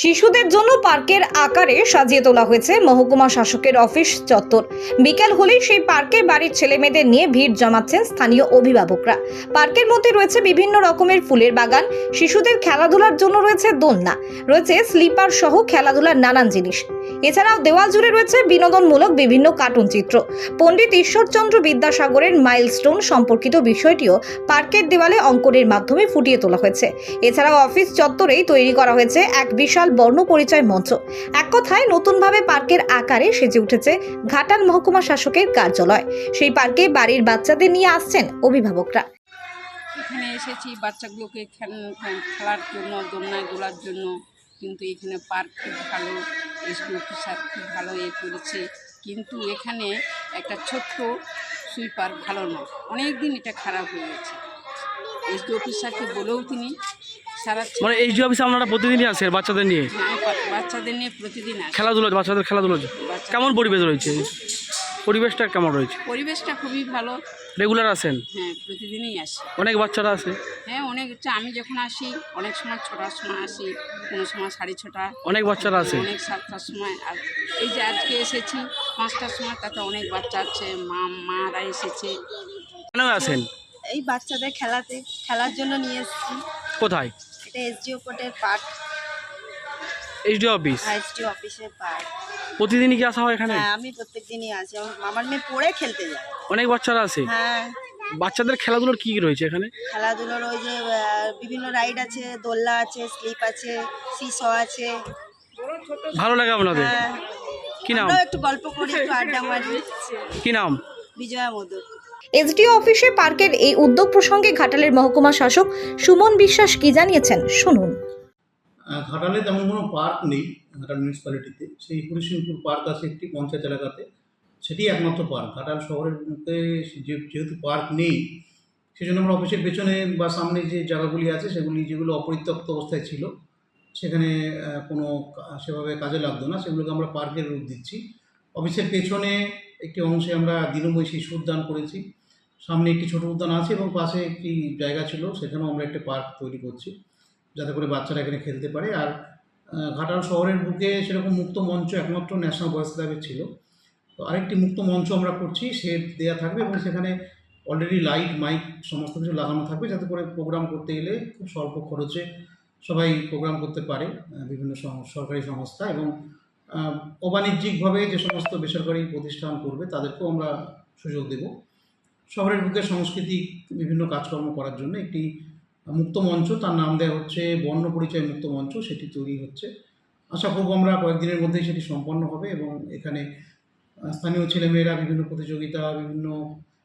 শিশুদের জন্য পার্কের আকারে সাজিয়ে তোলা হয়েছে মহকুমা শাসকের অফিস চত্বর। বিকেল হলেই সেই পার্কে বাড়ির ছেলেমেয়েদের নিয়ে ভিড় জমাচ্ছেন স্থানীয় অভিভাবকরা। পার্কের মধ্যে রয়েছে বিভিন্ন রকমের ফুলের বাগান, শিশুদের খেলাধুলার জন্য রয়েছে দোলনা, রয়েছে স্লিপার সহ খেলাধুলার নানান জিনিস। এছাড়াও দেওয়াল জুড়ে রয়েছে বিনোদনমূলক বিভিন্ন কার্টুন চিত্র। পণ্ডিত ঈশ্বরচন্দ্র বিদ্যাসাগরের মাইলস্টোন সম্পর্কিত বিষয়টিও পার্কের দেওয়ালে অঙ্কনের মাধ্যমে ফুটিয়ে তোলা হয়েছে। এছাড়াও অফিস চত্বরেই তৈরি করা হয়েছে এক বিশাল বর্ণ পরিচয় মঞ্চ। এক কথায়, নতুনভাবে পার্কের আকারে সেজে উঠেছে ঘাটাল মহকুমা শাসকের কার্যালয়। সেই পার্কে বাড়ির বাচ্চাদের নিয়ে আসছেন অভিভাবকরা। এখানে এসেছি, বাচ্চাগুলোকে খেলার জন্য, দোলনায় দোলার জন্য। কিন্তু এখানে পার্ক খুব ভালো, স্কুল অফিসার খুব ভালো এ করেছে। কিন্তু এখানে একটা ছোট্ট সুইপার ভালো না অনেক দিন এটা খারাপ হয়ে গেছে। এসডি অফিসারকে বলেও তিনি মানে এইচডি অফিসে আপনারা প্রতিদিনই আসেন বাচ্চাদের নিয়ে? হ্যাঁ, বাচ্চাদের নিয়ে প্রতিদিন খেলাধুলো বাচ্চাদের খেলাধুলো কেমন পরিবেশ রয়েছে? পরিবেশটা কেমন রয়েছে? পরিবেশটা খুবই ভালো। রেগুলার আসেন? হ্যাঁ প্রতিদিনই আসে। অনেক বাচ্চারা আছে হ্যাঁ অনেক হচ্ছে আমি যখন আসি অনেক সময় ছটার সময় আসি কোনো সময় সাড়ে ছটা। অনেক বাচ্চারা আছে অনেক সাতটার সময়। আর এই যে আজকে এসেছি পাঁচটার সময় তাতে অনেক বাচ্চা আছে মা মারা এসেছে। কেন আসেন? এই বাচ্চাদের খেলাতে খেলার জন্য নিয়ে এসেছি। কোথায়? এটা এসডিও কোর্টের পার্ক এইচডি অফিস এসডিও অফিসের পার্ক প্রতিদিনই কি আসা হয় এখানে? হ্যাঁ আমি প্রত্যেক দিনই আসি। আমার মেয়ে পড়ে খেলতে যায়। অনেক বাচ্চারা আছে? হ্যাঁ। বাচ্চাদের খেলাধুলোর কি রয়েছে এখানে? খেলাধুলোর ওই যে বিভিন্ন রাইড আছে দোলনা আছে স্লিপ আছে সিস আছে। ভালো লাগে আপনাদের? হ্যাঁ। কি নাম? একটু গল্প করি একটু আড্ডা মারি। কি নাম? বিজয়া মোদক। এসডিও অফিসে পার্কের এই উদ্যোগ প্রসঙ্গে ঘাটালের মহকুমা শাসক সুমন বিশ্বাস কি জানিয়েছেন? শুনুন। ঘাটালে তেমন কোনো পার্ক নেই, ঘাটাল মিউনিসিপ্যালিটিতে সেই হরিশিংপুর পার্ক আছে একটি পঞ্চায়েত এলাকাতে। সেটি একমাত্র পার্ক। ঘাটাল শহরের মধ্যে যেহেতু পার্ক নেই, সেজন্য আমরা অফিসের পেছনে বা সামনে যে জায়গাগুলি আছে, সেগুলি যেগুলো অপরিত্যক্ত অবস্থায় ছিল, সেখানে কোনো সেভাবে কাজে লাগতো না। সেগুলোকে আমরা পার্কের রূপ দিচ্ছি। অফিসের পেছনে একটি অংশে আমরা দিনময় শিশু উদ্যান করেছি। সামনে একটি ছোট উদ্যান আছে এবং পাশে একটি জায়গা ছিল, সেখানেও আমরা একটা পার্ক তৈরি করছি, যাতে করে বাচ্চারা এখানে খেলতে পারে। আর ঘাটাল শহরের বুকে সেরকম মুক্ত মঞ্চ একমাত্র ন্যাশনাল বয়েজ ক্লাবের ছিল। তো আরেকটি মুক্ত মঞ্চ আমরা করছি শেড দেওয়া থাকবে এবং সেখানে অলরেডি লাইট মাইক সমস্ত কিছু লাগানো থাকবে, যাতে করে প্রোগ্রাম করতে গেলে খুব স্বল্প খরচে সবাই প্রোগ্রাম করতে পারে বিভিন্ন সরকারি সংস্থা এবং অবাণিজ্যিকভাবে যে সমস্ত বেসরকারি প্রতিষ্ঠান করবে, তাদেরকেও আমরা সুযোগ দেব। শহরের বুকে সাংস্কৃতিক বিভিন্ন কাজকর্ম করার জন্য একটি মুক্ত মঞ্চ। তার নাম দেওয়া হচ্ছে বর্ণ পরিচয় মুক্ত মঞ্চ। সেটি তৈরি হচ্ছে। আশা করব আমরা কয়েকদিনের মধ্যেই সেটি সম্পন্ন হবে এবং এখানে স্থানীয় ছেলেমেয়েরা বিভিন্ন প্রতিযোগিতা, বিভিন্ন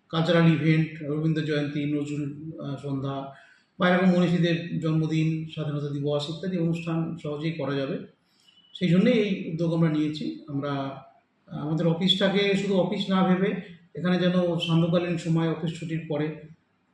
কালচারাল ইভেন্ট রবীন্দ্র জয়ন্তী, নজরুল সন্ধ্যা বা এরকম মনীষীদের জন্মদিন, স্বাধীনতা দিবস ইত্যাদি অনুষ্ঠান সহজেই করা যাবে। সেই জন্যেই এই উদ্যোগ আমরা নিয়েছি। আমরা, আমাদের অফিসটাকে শুধু অফিস না ভেবে এখানে যেন সান্ধ্যকালীন সময় অফিস ছুটির পরে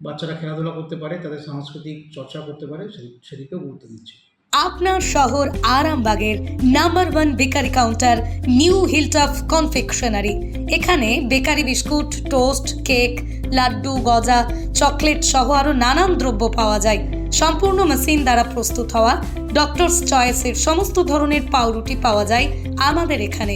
বাচ্চারা খেলাধুলা করতে পারে, তাদের সাংস্কৃতিক চর্চা করতে পারে সেদিকেও গুরুত্ব দিচ্ছি। আপনার শহর আরামবাগের number one bakery counter new hilltop confectionery. এখানে bakery biscuit, toast, cake, laddu, গজা, চকলেট সহ আরও নানান দ্রব্য পাওয়া যায়। সম্পূর্ণ মেশিন দ্বারা প্রস্তুত হওয়া ডক্টরস চয়েসের সমস্ত ধরনের পাউরুটি পাওয়া যায় আমাদের এখানে।